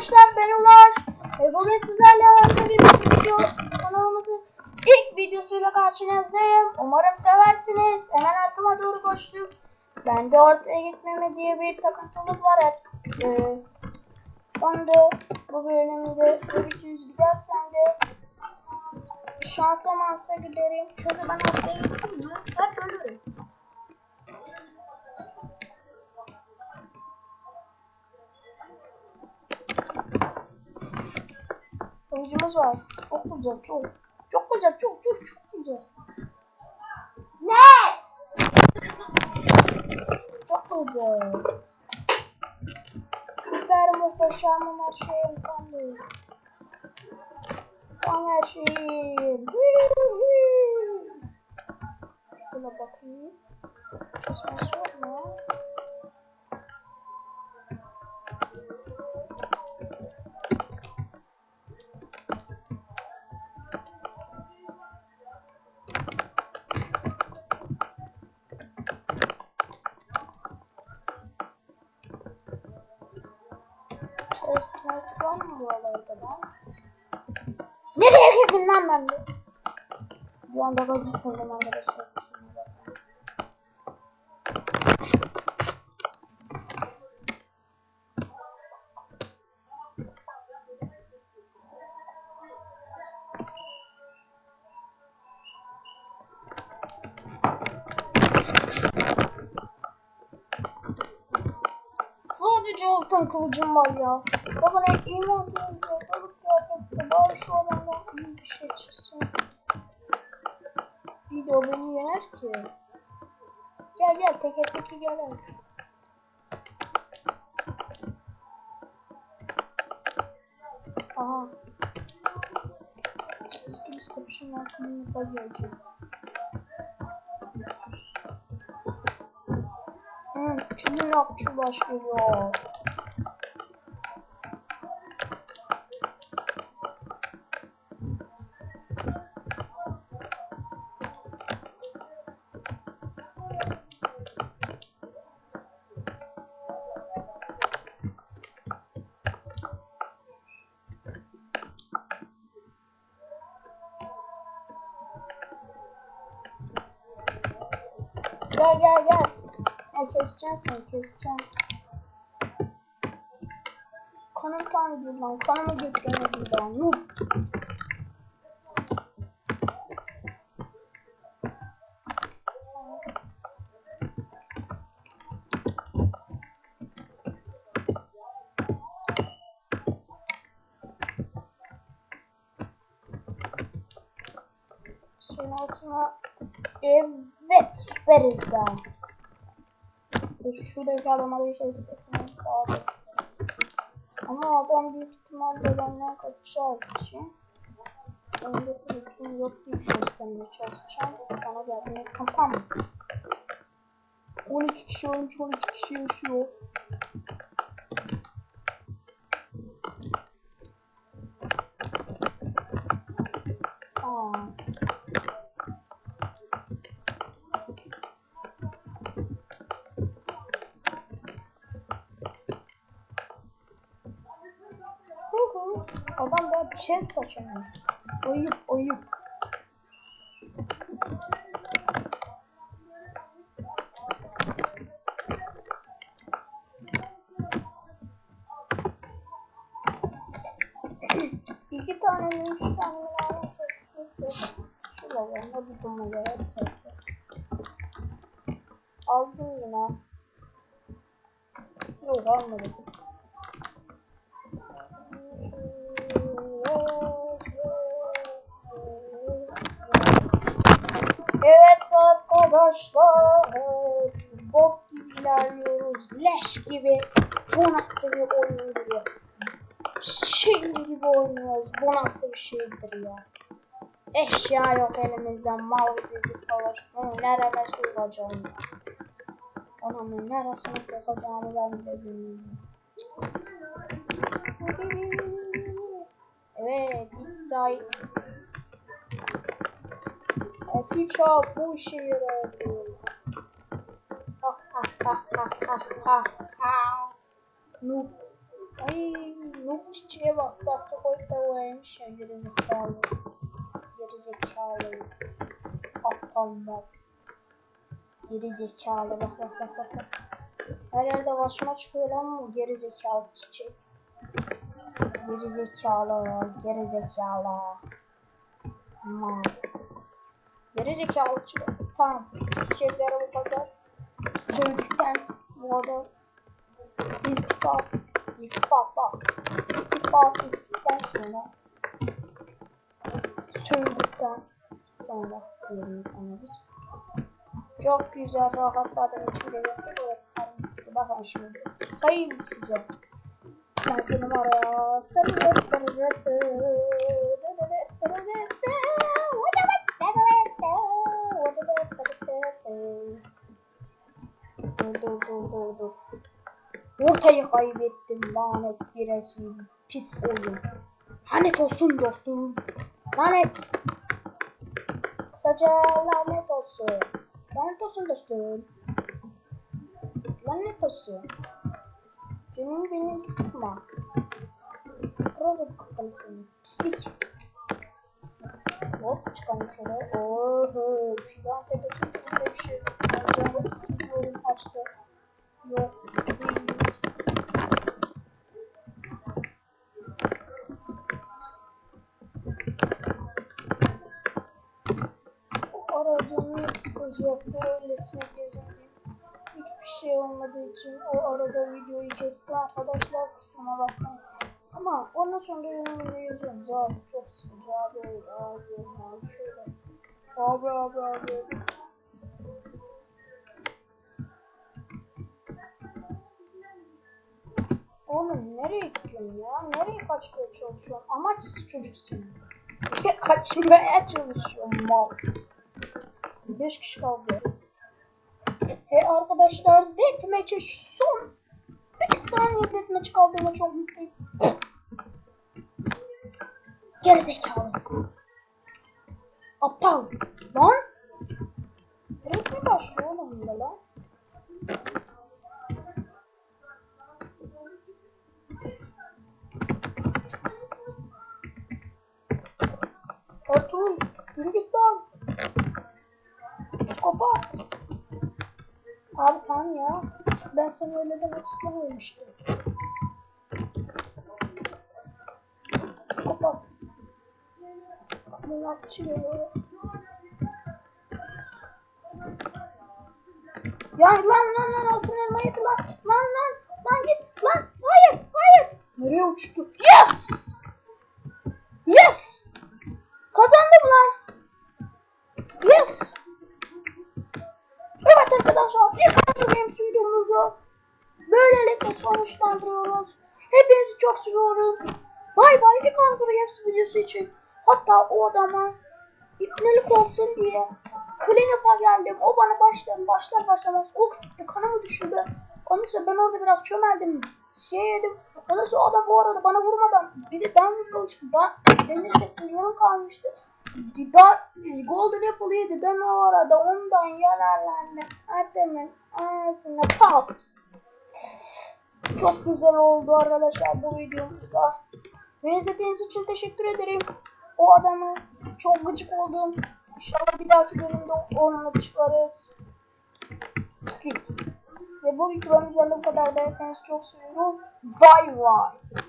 arkadaşlar ben Ulaş. Ve bugün sizlerle harika bir video kanalımızın ilk videosuyla karşınızdayım. Umarım seversiniz. Hemen arkama doğru koştuk. Ben de ortaya gitmeme diye bir takıntılık var. Ee, ben de bu bölümde görüşürüz gidersem de şansa mansa giderim. Çünkü ben ortaya gittim mi hep ölürüm. Oyuncumuz var. Çok güzel, çok. Çok güzel, çok çok çok güzel. Ne? Çok güzel. Süper muhteşem her şeyim kaldı. Tam her şeyim. Bu olayda ben? Nereye girdim lan ben de? Bir anda gözükmedim arkadaşlar. kusura bakmayın. Sadece altın kılıcım var ya. Baba iyi mi oldu? Balık kıyafette bari şu adamdan iyi bir şey çıksın. İyi de o beni yener ki. Gel gel teke teke gel. Aha. Siz gibi kapışın altında geleceğim. Hmm, kimin akçı başlıyor? Gel gel gel. Ya keseceksin sen keseceksin. Kanım kan lan. Kanımı götüremedi ben. Nuh. Suyun altına Evet süperiz be. Dur şuradaki adama bir şey lazım. Ama adam büyük ihtimalle benden kaçacağı için Önde kılıcım yok bir şey istemeye çalışacağım. Bana geldiğinde kampam. 12 kişi oyuncu 12 kişi yaşıyor. Bir şey saçamıyor. Oyup oyup. İki tane mi üç tane mi lazım kestik. Şu lavanda bir göre kestik. Aldım yine. Yok almadım. Arkadaşlar bok gibi ilerliyoruz leş gibi. Bu nasıl bir oyundur ya şey gibi oynuyoruz. Bu nasıl bir şeydir ya. Eşya yok elimizde. Mal gibi savaş. Bunu nerede sığacağım ya onun neresine sokacağımı ben de bilmiyorum. Evet, X-Day. Future bu işe yarıyor. Ha ha ha ha ha ha ha. Noob. Ay noob Çiçeğe bak saksı boyamış ya gerizekalı. Gerizekalı. Aptallar. Gerizekalı bak bak bak bak. bak. Her yerde başıma çıkıyor lan bu gerizekalı çiçek. Gerizekalı, gerizekalı. Aman. Gerizekalı çiçek. Tamam. Çiçeklere bu kadar. Söyledikten bu arada İltifat, iltifat bak. İltifat ettikten sonra söyledikten sonra biz. Çok güzel rahatladım yaptı öğretmenim. Bakın şimdi. Sayayım size. Ben seni var ya. Dur dur dur dur. Ortayı kaybettim lanet giresin pis oyun. Lanet olsun dostum. Lanet. Kısaca lanet olsun. Lanet olsun dostum. Lanet olsun. Canım benim sıkma. Kıralım kafanı seni. Pislik. Hop çıkalım şöyle. Oho. Şuradan tepesinde bir sıkacaktı öylesine gezindim. Hiçbir şey olmadığı için o arada videoyu kesti arkadaşlar kusuruma bakmayın. Ama ondan sonra yorumda yazıyorum. Abi çok sıkıcı abi abi abi şöyle. Abi abi abi. Oğlum nereye gidiyorsun ya? Nereye kaçmaya çalışıyorsun? Amaçsız çocuksun. Ya kaçmaya çalışıyorum mal. 5 kişi kaldı. E arkadaşlar deathmatch'e son 5 saniye deathmatch kaldığıma çok mutluyum. Gerizekalı. Aptal. Lan. Direkt mi başlıyor oğlum bunda lan? Ertuğrul yürü git lan. Kapat. Abi tamam ya. Ben seni öyle demek istemiyorum işte. Kapat. Kulakçı geliyor. Ya lan lan lan altın elma yedi böylelikle sonuçlandırıyoruz. Hepinizi çok seviyorum. Bay bay ilk Hunger Games videosu için. Hatta o adama ipnelik olsun diye Cleanup'a geldim. O bana başlar başlar başlamaz ok sıktı kanımı düşürdü. Ondan sonra ben orada biraz çömeldim. Şey yedim. Ondan sonra adam bu arada bana vurmadan bir de Diamond kılıç da demir çektim yorum kalmıştı. Da, Golden Apple yedi. Ben o arada ondan yararlandım. Adamın ağzına pops. Çok güzel oldu arkadaşlar bu videomuzda. Beni izlediğiniz için teşekkür ederim. O adamı çok gıcık oldum. İnşallah bir dahaki bölümde onunla çıkarız. Pislik. Ve bu videonun üzerinde bu kadar da hepinizi çok seviyorum. Bye bye.